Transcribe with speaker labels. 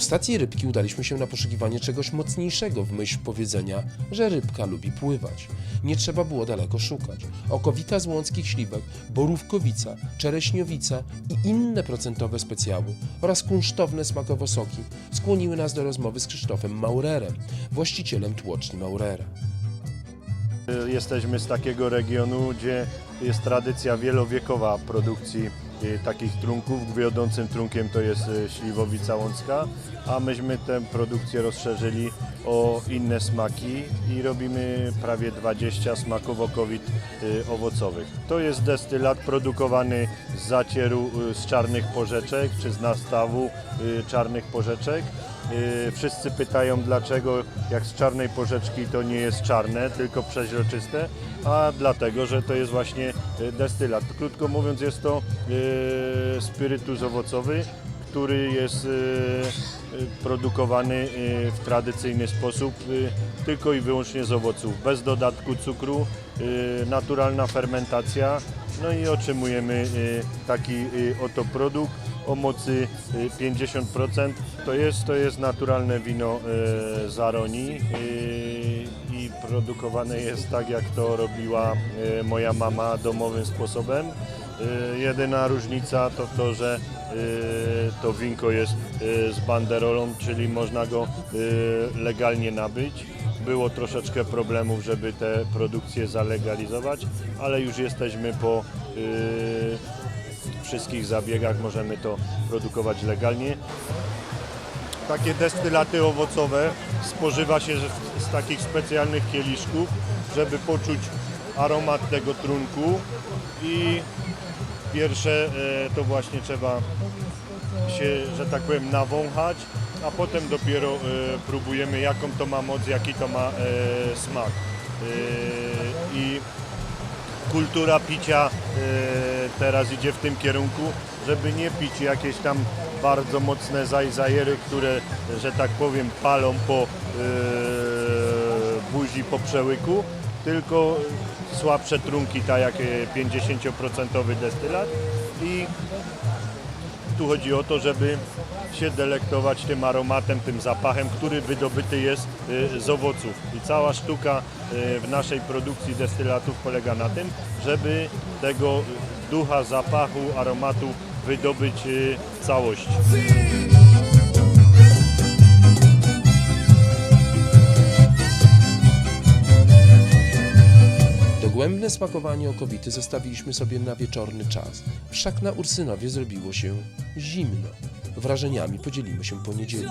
Speaker 1: stacji rybki udaliśmy się na poszukiwanie czegoś mocniejszego w myśl powiedzenia, że rybka lubi pływać. Nie trzeba było daleko szukać. Okowita z łąckich śliwek, borówkowica, czereśniowica i inne procentowe specjały oraz kunsztowne smakowo soki skłoniły nas do rozmowy z Krzysztofem Maurerem, właścicielem tłoczni Maurera.
Speaker 2: Jesteśmy z takiego regionu, gdzie jest tradycja wielowiekowa produkcji y, takich trunków. Wiodącym trunkiem to jest y, śliwowica łącka, a myśmy tę produkcję rozszerzyli o inne smaki i robimy prawie 20 smaków okowit y, owocowych. To jest destylat produkowany z zacieru y, z czarnych porzeczek czy z nastawu y, czarnych porzeczek. Y, Wszyscy pytają dlaczego jak z czarnej porzeczki to nie jest czarne, tylko przeźroczyste, a dlatego, że to jest właśnie y, destylat. Krótko mówiąc jest to y, spirytus owocowy, który jest produkowany w tradycyjny sposób tylko i wyłącznie z owoców, bez dodatku cukru, naturalna fermentacja, no i otrzymujemy taki oto produkt o mocy y, 50%. To jest, to jest naturalne wino y, z Aroni y, i produkowane jest tak jak to robiła y, moja mama domowym sposobem. Y, Jedyna różnica to to, że y, to winko jest y, z banderolą, czyli można go y, legalnie nabyć. Było troszeczkę problemów, żeby te produkcje zalegalizować, ale już jesteśmy po y, wszystkich zabiegach, możemy to produkować legalnie. Takie destylaty owocowe spożywa się z, z takich specjalnych kieliszków, żeby poczuć aromat tego trunku i pierwsze e, to właśnie trzeba się, że tak powiem, nawąchać, a potem dopiero e, próbujemy jaką to ma moc, jaki to ma e, smak. E, I kultura picia e, teraz idzie w tym kierunku, żeby nie pić jakieś tam bardzo mocne zajzajery, które, że tak powiem, palą po e, buzi, po przełyku, tylko słabsze trunki, tak jak e, 50% destylat i tu chodzi o to, żeby się delektować tym aromatem, tym zapachem, który wydobyty jest y, z owoców. I cała sztuka w naszej produkcji destylatów polega na tym, żeby tego ducha, zapachu, aromatu wydobyć y, całość.
Speaker 1: Dogłębne smakowanie okowity zostawiliśmy sobie na wieczorny czas, wszak na Ursynowie zrobiło się zimno. Wrażeniami podzielimy się po niedzieli.